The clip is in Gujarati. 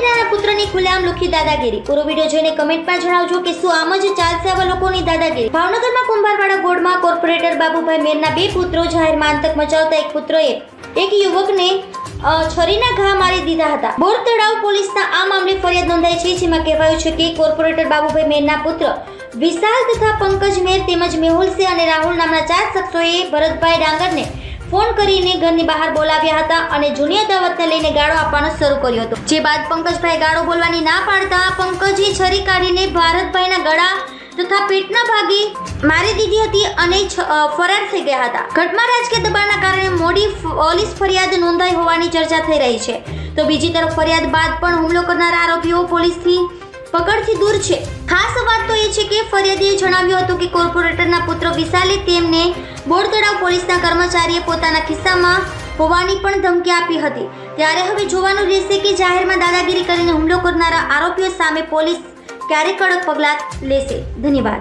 નેતાના પુત્રની ખુલ્લેઆમ લુખી દાદાગીરી. પૂરો વીડિયો જોઈને કમેન્ટમાં જણાવજો કે શું આમ જ ચાલશે આવા લોકોની દાદાગીરી. ભાવનગરમાં કુંભારવાડા ગોળમાં કોર્પોરેટર બાબુભાઈ મેરના બે પુત્રો જાહેરમાં આતંક મચાવતા એક પુત્રએ એક યુવકને છરીના ઘા મારી દીધા હતા. બોર તળાવ પોલીસના આ મામલે ફરિયાદ નોંધાઈ છે, જેમાં કહેવાયું છે કે કોર્પોરેટર બાબુભાઈ મેરના પુત્ર વિશાલ તથા પંકજ મેર તેમજ મેહુલ સિંહ અને રાહુલ નામના ચાર શખ્સોએ ભરતભાઈ ડાંગરને ફોન કરીને ઘરની બહાર બોલાવ્યા હતા અને જૂની અદાવતને લઈને ગાળો આપવાનો શરૂ કર્યો હતો. જે બાદ પંકજભાઈ ગાળો બોલવાની ના પાડતા પંકજે છરી કાઢીને ભારતભાઈના ગળા તથા પેટના ભાગે મારી દીધી હતી અને ફરાર થઈ ગયા હતા. ઘટમાં રાજકીય દબાણના કારણે મોડી પોલીસ ફરિયાદ નોંધાઈ હોવાની ચર્ચા થઈ રહી છે. તો બીજી તરફ ફરિયાદ બાદ પણ હુમલો કરનારા આરોપીઓ પોલીસથી પકડથી દૂર છે. ખાસ વાત તો એ છે કે ફરિયાદીએ જણાવ્યું હતું કે કોર્પોરેટરના પુત્ર વિશાલે તેમને બોર તળાવ પોલીસના કર્મચારીએ પોતાના ખિસ્સામાં હોવાની પણ ધમકી આપી હતી. ત્યારે હવે જોવાનું રહેશે કે જાહેરમાં દાદાગીરી કરીને હુમલો કરનારા આરોપીઓ સામે પોલીસ ક્યારે કડક પગલાં લેશે. ધન્યવાદ.